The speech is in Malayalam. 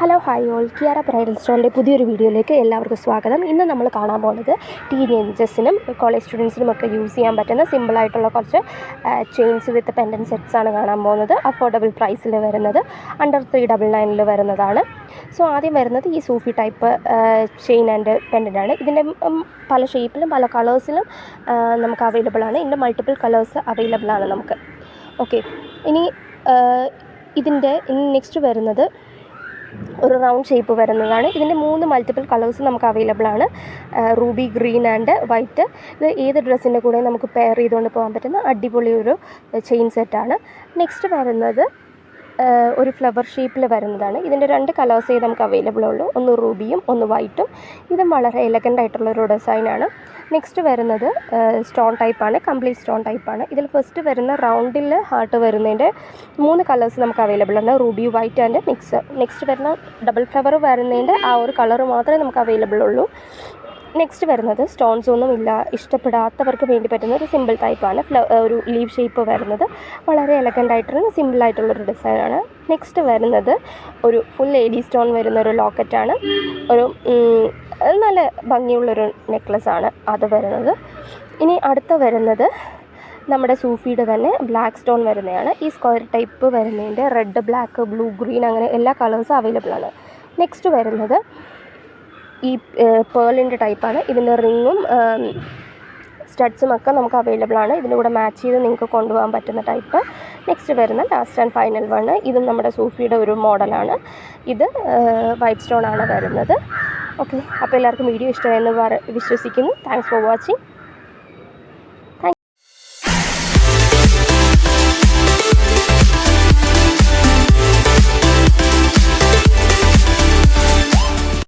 Hi all. കിയാറ ബ്രൈഡൽ സ്റ്റോറിന്റെ പുതിയൊരു വീഡിയോയിലേക്ക് എല്ലാവർക്കും സ്വാഗതം. ഇന്ന് നമ്മൾ കാണാൻ പോകുന്നത് ടീനേജേഴ്സിനും കോളേജ് സ്റ്റുഡൻസിനും ഒക്കെ യൂസ് ചെയ്യാൻ പറ്റുന്ന സിമ്പിളായിട്ടുള്ള കുറച്ച് ചെയിൻസ് വിത്ത് പെൻഡൻ സെറ്റ്സ് ആണ് കാണാൻ പോകുന്നത്. അഫോർഡബിൾ പ്രൈസിൽ വരുന്നത് അണ്ടർ ത്രീ ഡബിൾ നയനിൽ വരുന്നതാണ്. സോ ആദ്യം വരുന്നത് ഈ Sufi type chain and pendant ആണ്. ഇതിന്റെ പല ഷേപ്പിലും പല കളേഴ്സിലും നമുക്ക് അവൈലബിൾ ആണ്. ഇതിന്റെ മൾട്ടിപ്പിൾ കളേഴ്സ് അവൈലബിൾ ആണ് നമുക്ക്. ഓക്കെ ഇനി ഇതിന്റെ നെക്സ്റ്റ് വരുന്നത് ഒരു റൗണ്ട് ഷേപ്പ് വരുന്നതാണ്. ഇതിന്റെ മൂന്ന് മൾട്ടിപ്പിൾ കളേഴ്സ് നമുക്ക് അവൈലബിൾ ആണ്. Ruby green and white. ഇത് ഏത് ഡ്രസ്സിന്റെ കൂടെ നമുക്ക് പെയർ ചെയ്തുകൊണ്ട് പോകാൻ പറ്റുന്ന അടിപൊളി ഒരു ചെയിൻ സെറ്റാണ് നെക്സ്റ്റ് വരുന്നത് ഒരു ഫ്ലവർ ഷേപ്പിൽ വരുന്നതാണ്. ഇതിന്റെ രണ്ട് കളേഴ്സേ നമുക്ക് അവൈലബിൾ ഉള്ളൂ. ഒന്ന് റൂബിയും ഒന്ന് വൈറ്റും. ഇതും വളരെ എലഗന്റ് ആയിട്ടുള്ളൊരു ഡിസൈനാണ് നെക്സ്റ്റ് വരുന്നത് സ്റ്റോൺ ടൈപ്പാണ് കംപ്ലീറ്റ് സ്റ്റോൺ ടൈപ്പാണ് ഇതിൽ ഫസ്റ്റ് വരുന്ന റൗണ്ടിൽ ഹാർട്ട് വരുന്നതിന്റെ മൂന്ന് കളേഴ്സ് നമുക്ക് അവൈലബിൾ ആണ് ruby white and mix next വരുന്ന ഡബിൾ ഫ്ലവർ വരുന്നതിന്റെ ആ ഒരു കളർ മാത്രമേ നമുക്ക് അവൈലബിൾ ഉള്ളൂ. നെക്സ്റ്റ് വരുന്നത് സ്റ്റോൺസ് ഒന്നും ഇല്ല ഇഷ്ടപ്പെടാത്തവർക്ക് വേണ്ടി പറ്റുന്ന ഒരു സിമ്പിൾ ടൈപ്പാണ് ഫ്ല ഒരു ലീവ് ഷേപ്പ് വരുന്നത്. വളരെ എലഗന്റ് ആയിട്ടുള്ള സിമ്പിൾ ആയിട്ടുള്ളൊരു ഡിസൈനാണ് നെക്സ്റ്റ് വരുന്നത് ഒരു ഫുൾ ലേഡി സ്റ്റോൺ വരുന്ന ഒരു ലോക്കറ്റാണ് ഒരു നല്ല ഭംഗിയുള്ളൊരു നെക്ലസ്സാണ് അത് വരുന്നത്. ഇനി അടുത്ത വരുന്നത് നമ്മുടെ സൂഫിയുടെ തന്നെ ബ്ലാക്ക് സ്റ്റോൺ വരുന്നതാണ്. ഈ സ്ക്വയർ ടൈപ്പ് വരുന്നതിന്റെ റെഡ് ബ്ലാക്ക് ബ്ലൂ ഗ്രീൻ അങ്ങനെ എല്ലാ കളേഴ്സും അവൈലബിൾ ആണ്. നെക്സ്റ്റ് വരുന്നത് ഈ പേളിന്റെ ടൈപ്പാണ് ഇതിന്റെ റിങ്ങും സ്റ്റഡ്സും ഒക്കെ നമുക്ക് അവൈലബിൾ ആണ്. ഇതിന്റെ കൂടെ മാച്ച് ചെയ്ത് നിങ്ങൾക്ക് കൊണ്ടുപോകാൻ പറ്റുന്ന ടൈപ്പ് നെക്സ്റ്റ് വരുന്ന ലാസ്റ്റ് ആൻഡ് ഫൈനൽ വണ് ഇതും നമ്മുടെ സൂഫിയുടെ ഒരു മോഡലാണ് ഇത് വൈറ്റ് സ്റ്റോൺ ആണ് വരുന്നത്. ഓക്കെ. അപ്പോൾ എല്ലാവർക്കും വീഡിയോ ഇഷ്ടമായെന്ന് വിശ്വസിക്കുന്നു. Thanks for watching